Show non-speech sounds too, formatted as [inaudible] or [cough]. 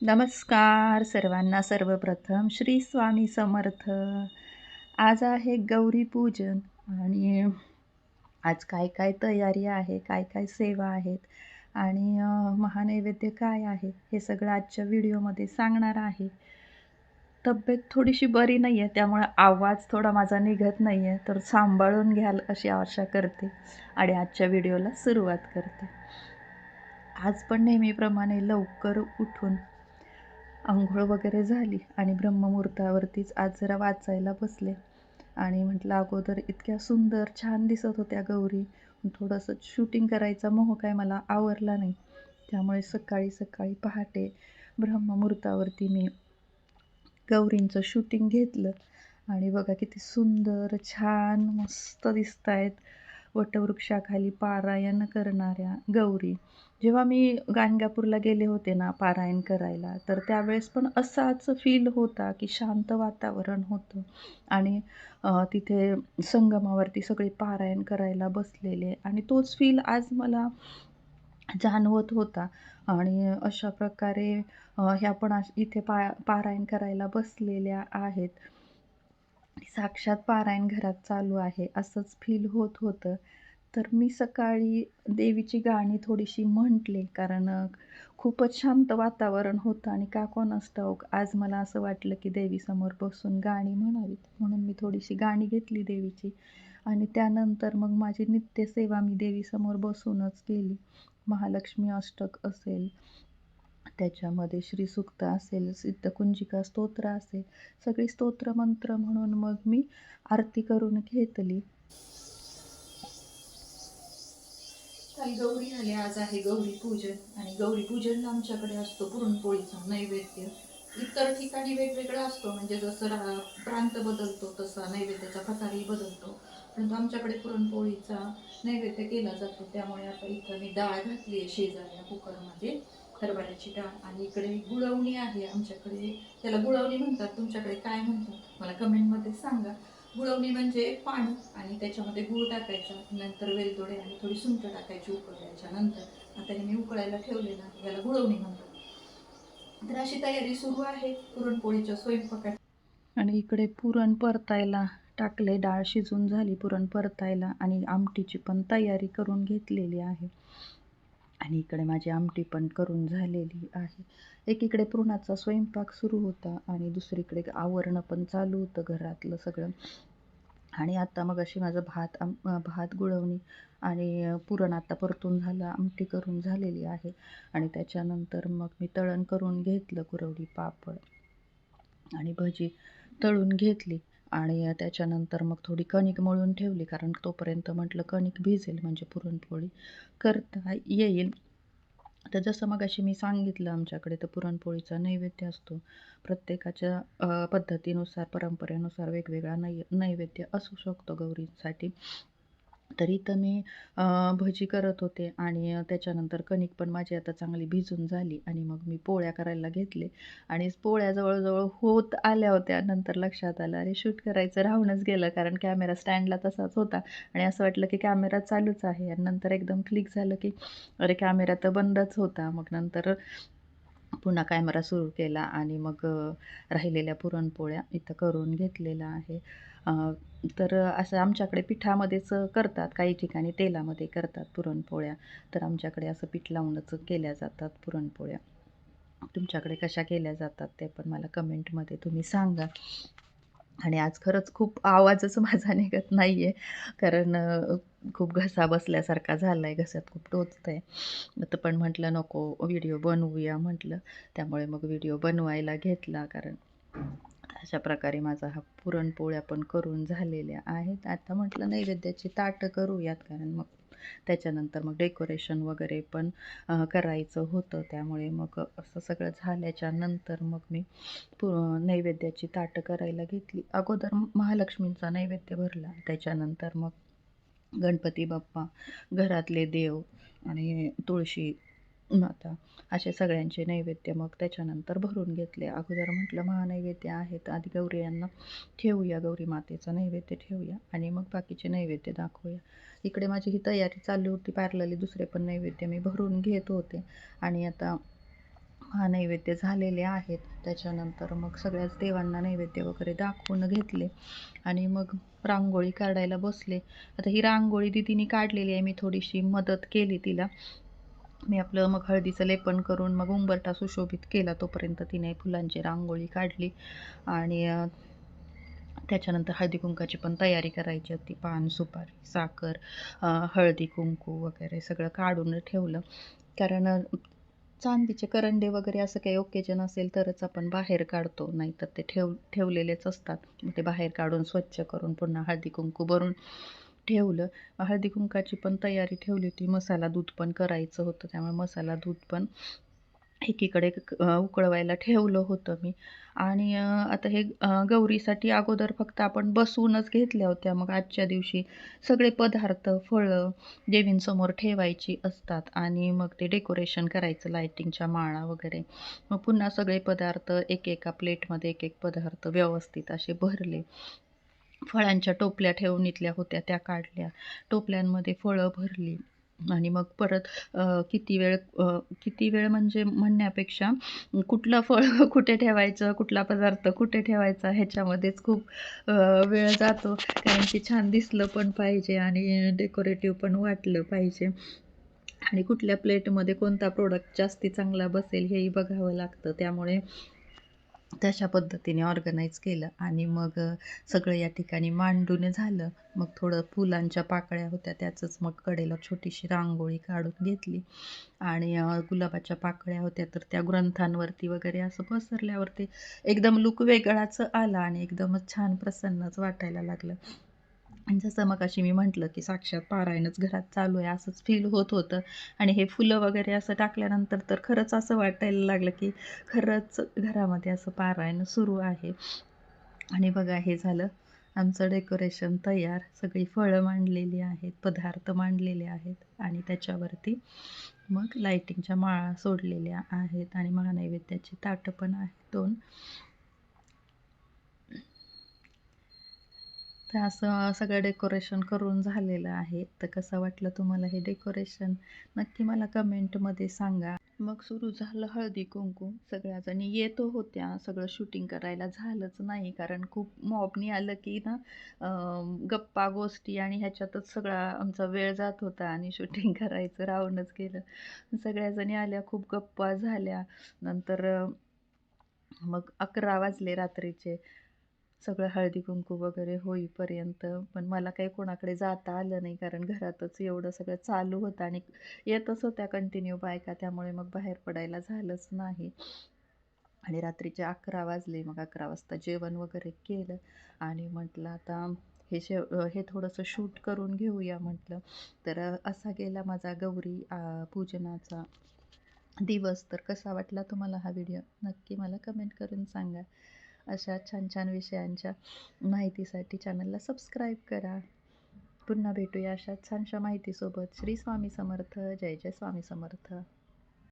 नमस्कार सर्वांना. सर्वप्रथम श्री स्वामी समर्थ. आज आहे गौरी पूजन आणि आज काय काय तयारी आहे काय काय सेवा आहेत आणि महानैवेद्य काय आहे हे सगळं आजच्या व्हिडिओमध्ये सांगणार आहे. तब्येत थोडीशी बरी नाही आहे त्यामुळे आवाज थोडा माझा निघत नाही आहे तर सांभाळून घ्याल अशी आशा करते आणि आजच्या व्हिडिओला सुरुवात करते. आज पण नेहमीप्रमाणे लवकर उठून आंघोळ वगैरे झाली आणि ब्रह्ममुहूर्तावरतीच आज जरा वाचायला बसले. आणि म्हटलं अगोदर इतक्या सुंदर छान दिसत होत्या गौरी. थोडंसं शूटिंग करायचा मोह काय मला आवरला नाही. त्यामुळे सकाळी सकाळी पहाटे ब्रह्ममुहूर्तावरती मी गौरींचं शूटिंग घेतलं. आणि बघा किती सुंदर छान मस्त दिसत आहेत वटवृक्षाखाली पारायण करणाऱ्या गौरी. जेव्हा मी गाणगापूरला गेले होते ना पारायण करायला तर त्यावेळेस पण असाच फील होता की शांत वातावरण होतं. आणि तिथे संगमावरती सगळे पारायण करायला बसलेले. आणि तोच फील आज मला जाणवत होता. आणि अशा प्रकारे ह्या पण अश- इथे पा पारायण करायला बसलेल्या आहेत. साक्षात पारायण घरात चालू आहे असंच फील होत होतं. तर मी सकाळी देवीची गाणी थोडीशी म्हटले कारण खूपच शांत वातावरण होतं आणि का कोणास ठाऊक आज मला असं वाटलं की देवीसमोर बसून गाणी म्हणावीत. म्हणून मी थोडीशी गाणी घेतली देवीची आणि त्यानंतर मग माझी नित्यसेवा मी देवीसमोर बसूनच केली. महालक्ष्मी अष्टक असेल त्याच्यामध्ये श्रीसुक्त असेल सिद्धकुंजिका स्तोत्र असेल सगळी स्तोत्र मंत्र म्हणून मग मी आरती करून घेतली. काल गौरी आले आज आहे गौरी पूजन. आणि गौरी पूजनला आमच्याकडे असतो पुरणपोळीचा नैवेद्य. इतर ठिकाणी वेगवेगळा असतो म्हणजे जसं प्रांत बदलतो तसा नैवेद्याचा प्रकारही बदलतो. परंतु आमच्याकडे पुरणपोळीचा नैवेद्य केला जातो त्यामुळे आता इथं मी डाळ घातली आहे शेजाऱ्या कुकरमध्ये. हरभऱ्याची डाळ. आणि इकडे गुळवणी आहे आमच्याकडे. त्याला गुळवणी म्हणतात. तुमच्याकडे काय म्हणतात? मला कमेंटमध्ये सांगा. गुळवणी म्हणजे पाणी आणि त्याच्यामध्ये गुळ टाकायचा नंतर वेलदोडे आणि थोडी सुंठ टाकायची उकळल्याच्या नंतर. आता हे मी उकळायला ठेवलेला. याला गुळवणी म्हणतात. तर अशी तयारी सुरू आहे. पुरणपोळीच्या स्वयंपाकात. आणि इकडे पुरण परतायला टाकले. डाळ शिजून झाली पुरण परतायला आणि आमटीची पण तयारी करून घेतलेली आहे. आणि इकडे माझी आमटी पण करून झालेली आहे. एकीकडे पुरणाचा स्वयंपाक सुरू होता आणि दुसरीकडे आवरणं पण चालू होतं घरातलं सगळं. आणि आता मग अशी माझं भात आम भात गुळवणी आणि पुरण आता परतून झालं आमटी करून झालेली आहे. आणि त्याच्यानंतर मग मी तळण करून घेतलं कुरवडी पापड आणि भजी तळून घेतली. आणि त्याच्यानंतर मग थोडी कणिक मळून ठेवली कारण तोपर्यंत म्हटलं कणिक भिजेल म्हणजे पुरणपोळी करता येईल. तर जसं मग अशी मी सांगितलं आमच्याकडे तर पुरणपोळीचा नैवेद्य असतो. प्रत्येकाच्या पद्धतीनुसार परंपरेनुसार वेगवेगळा नै नैवेद्य असू शकतो गौरींसाठी. तरी तर मी भजी करत होते आणि त्याच्यानंतर कणिक पण माझी आता चांगली भिजून झाली आणि मग मी पोळ्या करायला घेतले आणि पोळ्या जवळजवळ होत आल्या होत्या. नंतर लक्षात आलं अरे शूट करायचं राहूनच गेलं कारण कॅमेरा स्टँडला तसाच होता. आणि असं वाटलं की कॅमेरा चालूच आहे आणि नंतर एकदम क्लिक झालं की अरे कॅमेरा तर बंदच होता. मग नंतर पुन्हा कॅमेरा सुरू केला आणि मग राहिलेल्या पुरणपोळ्या इथं करून घेतलेला आहे. तर असं आमच्याकडे पिठामध्येच करतात. काही ठिकाणी तेलामध्ये करतात पुरणपोळ्या. तर आमच्याकडे असं पीठ लावूनच केल्या जातात पुरणपोळ्या. तुमच्याकडे कशा केल्या जातात ते पण मला कमेंटमध्ये तुम्ही सांगा. आणि आज खरंच खूप आवाजच माझा निघत नाही आहे कारण खूप घसा बसल्यासारखा झाला आहे घशात खूप टोचतं आहे तर पण म्हटलं नको व्हिडिओ बनवूया म्हटलं. त्यामुळे मग व्हिडिओ बनवायला घेतला. कारण अशा प्रकारे माझा हा पुरणपोळ्या पण करून झालेल्या आहेत. आता म्हटलं नैवेद्याची ताटं करूयात कारण मग त्याच्यानंतर मग डेकोरेशन वगैरे पण करायचं होतं. त्यामुळे मग असं सगळं झाल्याच्यानंतर मग मी पु नैवेद्याची ताटं करायला घेतली. अगोदर महालक्ष्मींचा नैवेद्य भरला. त्याच्यानंतर मग गणपती बाप्पा घरातले देव आणि तुळशी माता असे सगळ्यांचे नैवेद्य मग त्याच्यानंतर भरून घेतले. अगोदर म्हटलं महानैवेद्य आहेत. आधी गौरी यांना ठेवूया गौरी मातेचं नैवेद्य ठेवूया आणि मग बाकीचे नैवेद्य दाखवूया. इकडे माझी ही तयारी चालू होती पॅरलली दुसरे पण नैवेद्य मी भरून घेत होते आणि आता महानैवेद्य झालेले आहेत. त्याच्यानंतर मग सगळ्याच देवांना नैवेद्य वगैरे दाखवून घेतले आणि मग रांगोळी काढायला बसले. आता ही रांगोळी दिदीने काढलेली आहे. मी थोडीशी मदत केली तिला. मी आपलं मग हळदीचं लेपन करून मग उंबरठा सुशोभित केला. तोपर्यंत तिने फुलांची रांगोळी काढली आणि त्याच्यानंतर हळदी कुंकाची पण तयारी करायची होती. पान सुपारी साखर हळदी कुंकू वगैरे सगळं काढून ठेवलं. कारण चांदीचे करंडे वगैरे असं काही ओकेजन असेल तरच आपण बाहेर काढतो. नाहीतर ते ठेव ठेवलेलेच असतात. ते बाहेर काढून स्वच्छ करून पुन्हा हळदी कुंकू भरून ठेवलं. हळदी कुंकाची पण तयारी ठेवली होती. मसाला दूध पण करायचं होतं. त्यामुळे मसाला दूध पण एकीकडे उकळवायला ठेवलं होतं मी. आणि आता हे गौरीसाठी अगोदर फक्त आपण बसवूनच घेतल्या होत्या. मग आजच्या दिवशी सगळे पदार्थ फळं देवींसमोर ठेवायची असतात. आणि मग ते डेकोरेशन करायचं लायटिंगच्या माळा वगैरे. मग पुन्हा सगळे पदार्थ एक एका प्लेटमध्ये एक एक पदार्थ व्यवस्थित असे भरले. फळांच्या टोपल्या ठेवून इथल्या होत्या त्या काढल्या. टोपल्यांमध्ये फळं भरली. आणि मग परत किती वेळ किती वेळ म्हणजे म्हणण्यापेक्षा कुठलं फळ [laughs] कुठे ठेवायचं कुठला पदार्थ कुठे ठेवायचा ह्याच्यामध्येच खूप वेळ जातो. कारण की छान दिसलं पण पाहिजे आणि डेकोरेटिव्ह पण वाटलं पाहिजे. आणि कुठल्या प्लेटमध्ये कोणता प्रोडक्ट जास्ती चांगला बसेल हेही बघावं लागतं. त्यामुळे तशा पद्धतीने ऑर्गनाईज केलं आणि मग सगळं या ठिकाणी मांडून झालं. मग थोडं फुलांच्या पाकळ्या होत्या त्याचंच मग कडेला छोटीशी रांगोळी काढून घेतली. आणि गुलाबाच्या पाकळ्या होत्या तर त्या ग्रंथांवरती वगैरे असं पसरल्यावरती एकदम लुक वेगळाच आला आणि एकदमच छान प्रसन्नच वाटायला लागलं. जसं मग अशी मी म्हटलं की साक्षात पारायणच घरात चालू आहे असंच फील होत होतं. आणि हे फुलं वगैरे असं टाकल्यानंतर तर खरंच असं वाटायला लागलं की खरंच घरामध्ये असं पारायण सुरू आहे. आणि बघा हे झालं. आमचं डेकोरेशन तयार. सगळी फळं मांडलेली आहेत पदार्थ मांडलेले आहेत आणि त्याच्यावरती मग लाईटिंगच्या माळा सोडलेल्या आहेत आणि महानैवेद्याची ताटं पण आहेत दोन. तर असं सगळं डेकोरेशन करून झालेलं आहे. तर कसं वाटलं तुम्हाला हे डेकोरेशन? नक्की मला कमेंटमध्ये सांगा. मग सुरू झालं हळदी कुंकू. सगळ्याजणी येतो होत्या. सगळं शूटिंग करायला झालंच नाही. कारण खूप मॉबनी आलं की ना गप्पा गोष्टी आणि ह्याच्यातच सगळा आमचा वेळ जात होता आणि शूटिंग करायचं राहूनच गेलं. सगळ्याजणी आल्या खूप गप्पा झाल्या. नंतर मग अकरा वाजले रात्रीचे. सगळं हळदी कुंकू वगैरे होईपर्यंत. पण मला काही कोणाकडे जाता आलं नाही कारण घरातच एवढं सगळं चालू होतं आणि येतच होत्या कंटिन्यू बायका. त्यामुळे मग बाहेर पडायला झालंच नाही. आणि रात्रीचे अकरा वाजले. मग अकरा वाजता जेवण वगैरे केलं आणि म्हटलं आता हे शेव हे थोडंसं शूट करून घेऊया म्हटलं. तर असा गेला माझा गौरी पूजनाचा दिवस. तर कसा वाटला तुम्हाला हा व्हिडिओ? नक्की मला कमेंट करून सांगा. अशा छान छान विषयांच्या माहितीसाठी चॅनलला सबस्क्राईब करा. पुन्हा भेटूया अशा छानशा माहितीसोबत. श्री स्वामी समर्थ. जय जय स्वामी समर्थ.